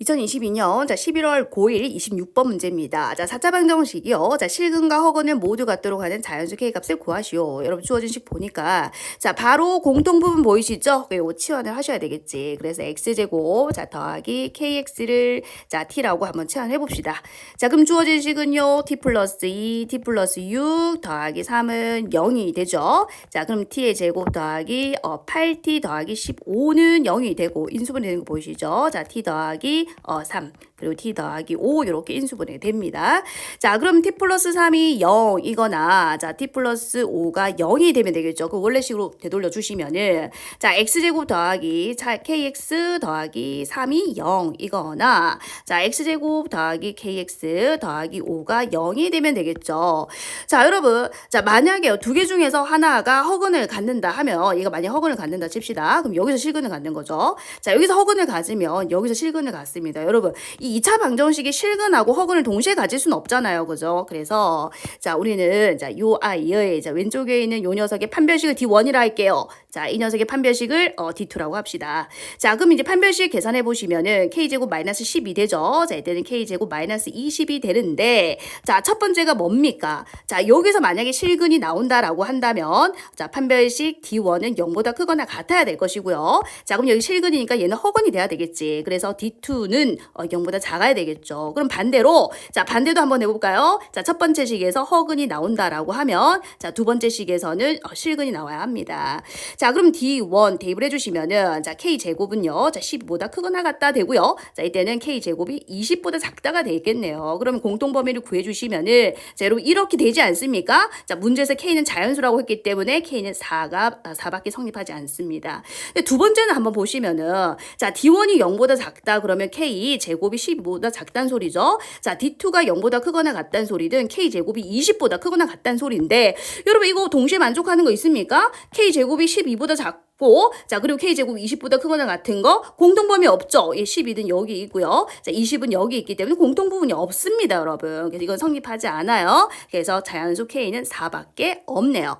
2022년 자 11월 9일 26번 문제입니다. 자 4차 방정식이요. 자 실근과 허근을 모두 갖도록 하는 자연수 k 값을 구하시오. 여러분 주어진 식 보니까 자 바로 공통 부분 보이시죠? 이거 치환을 하셔야 되겠지. 그래서 x 제곱 자 더하기 kx를 자 t라고 한번 치환해 봅시다. 자 그럼 주어진 식은요. t 플러스 2, t 플러스 6 더하기 3은 0이 되죠. 자 그럼 t의 제곱 더하기 어, 8t 더하기 15는 0이 되고 인수분해 되는 거 보이시죠? 자 t 더하기 어, 3 그리고 t 더하기 5 이렇게 인수분해 됩니다. 자 그럼 t 플러스 3이 0이거나 자 t 플러스 5가 0이 되면 되겠죠. 그 원래식으로 되돌려 주시면은 자 x제곱 더하기 자, kx 더하기 3이 0이거나 자 x제곱 더하기 kx 더하기 5가 0이 되면 되겠죠. 자 여러분 자 만약에 두 개 중에서 하나가 허근을 갖는다 하면 얘가 만약 허근을 갖는다 칩시다. 그럼 여기서 실근을 갖는 거죠. 자 여기서 허근을 가지면 여기서 실근을 갖습니다. 여러분 이 2차 방정식이 실근하고 허근을 동시에 가질 수는 없잖아요. 그죠? 그래서 자 우리는 자 요 아이의 자 왼쪽에 있는 요 녀석의 판별식을 D1이라 할게요. 자 이 녀석의 판별식을 어, D2라고 합시다. 자 그럼 이제 판별식 계산해 보시면은 K제곱 마이너스 10이 되죠. 자 이때는 K제곱 마이너스 20이 되는데 자 첫 번째가 뭡니까? 자 여기서 만약에 실근이 나온다라고 한다면 자 판별식 D1은 0보다 크거나 같아야 될 것이고요. 자 그럼 여기 실근이니까 얘는 허근이 돼야 되겠지. 그래서 D2는 어, 0보다 작아야 되겠죠. 그럼 반대로 자 반대도 한번 해볼까요? 자첫 번째 식에서 허근이 나온다라고 하면 자두 번째 식에서는 어, 실근이 나와야 합니다. 자 그럼 D1 대입을 해주시면은 자 K 제곱은요 자 10보다 크거나 같다 되고요. 자 이때는 K 제곱이 20보다 작다가 되겠네요. 그러면 공통 범위를 구해주시면은 자 여러분 이렇게 되지 않습니까? 자 문제에서 K는 자연수라고 했기 때문에 K는 4가 4밖에 성립하지 않습니다. 두 번째는 한번 보시면은 자 D1이 0보다 작다 그러면 K 제곱이 12보다 작다는 소리죠. 자 D2가 0보다 크거나 같다는 소리든 K 제곱이 20보다 크거나 같다는 소리인데 여러분 이거 동시에 만족하는 거 있습니까? K 제곱이 12보다 작고 자 그리고 K 제곱이 20보다 크거나 같은 거 공통 범위 없죠. 예, 12는 여기 있고요. 자 20은 여기 있기 때문에 공통 부분이 없습니다, 여러분. 그래서 이건 성립하지 않아요. 그래서 자연수 K는 4밖에 없네요.